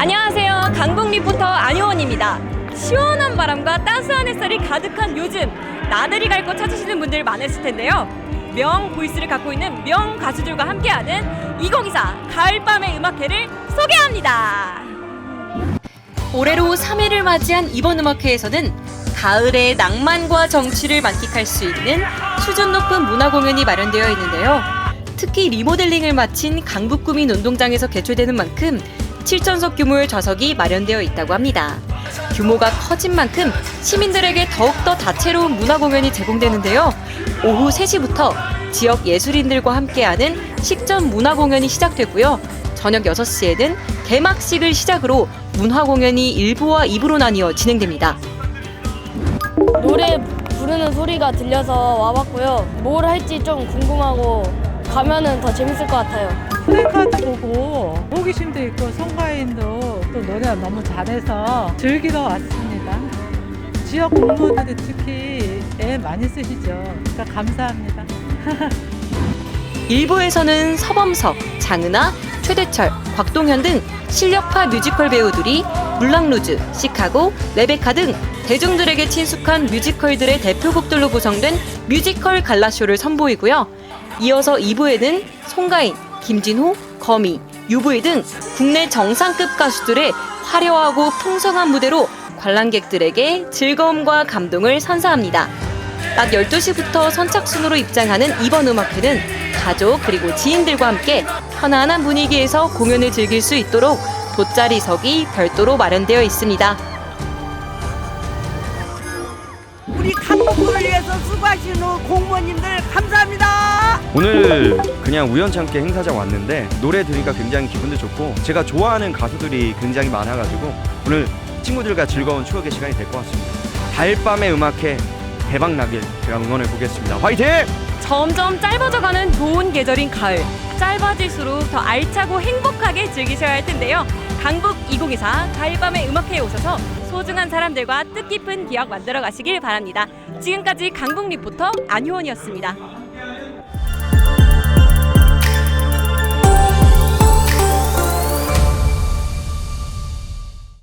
안녕하세요. 강북 리포터 안효원입니다. 시원한 바람과 따스한 햇살이 가득한 요즘 나들이 갈거 찾으시는 분들 많으실 텐데요. 명 보이스를 갖고 있는 명 가수들과 함께하는 이거기사 가을밤의 음악회를 소개합니다. 올해로 3회를 맞이한 이번 음악회에서는 가을의 낭만과 정취를 만끽할 수 있는 수준 높은 문화 공연이 마련되어 있는데요. 특히 리모델링을 마친 강북구민 운동장에서 개최되는 만큼 7천석 규모의 좌석이 마련되어 있다고 합니다. 규모가 커진 만큼 시민들에게 더욱더 다채로운 문화 공연이 제공되는데요. 오후 3시부터 지역 예술인들과 함께하는 식전 문화 공연이 시작되고요. 저녁 6시에는 개막식을 시작으로 문화 공연이 1부와 2부로 나뉘어 진행됩니다. 노래 부르는 소리가 들려서 와봤고요. 뭘 할지 좀 궁금하고 가면은 더 재밌을 것 같아요. 호기심도 있고 송가인도 또 노래가 너무 잘해서 즐기러 왔습니다. 지역 공무원들이 특히 애 많이 쓰시죠. 그러니까 감사합니다. 일부에서는 서범석, 장은아, 최대철, 곽동현 등 실력파 뮤지컬 배우들이 물랑루즈, 시카고, 레베카 등 대중들에게 친숙한 뮤지컬들의 대표곡들로 구성된 뮤지컬 갈라쇼를 선보이고요. 이어서 2부에는 송가인, 김진호, 거미, UV 등 국내 정상급 가수들의 화려하고 풍성한 무대로 관람객들에게 즐거움과 감동을 선사합니다. 낮 12시부터 선착순으로 입장하는 이번 음악회는 가족 그리고 지인들과 함께 편안한 분위기에서 공연을 즐길 수 있도록 돗자리석이 별도로 마련되어 있습니다. 우리 강북구를 위해서 수고하시는 공무원님들 감사합니다. 오늘 그냥 우연찮게 행사장 왔는데 노래 들으니까 굉장히 기분도 좋고 제가 좋아하는 가수들이 굉장히 많아가지고 오늘 친구들과 즐거운 추억의 시간이 될 것 같습니다. 달밤의 음악회 대박 나길 제가 응원해 보겠습니다. 화이팅! 점점 짧아져가는 좋은 계절인 가을. 짧아질수록 더 알차고 행복하게 즐기셔야 할 텐데요. 강북 2024 가을밤의 음악회에 오셔서 소중한 사람들과 뜻깊은 기억 만들어 가시길 바랍니다. 지금까지 강북 리포터 안효원이었습니다.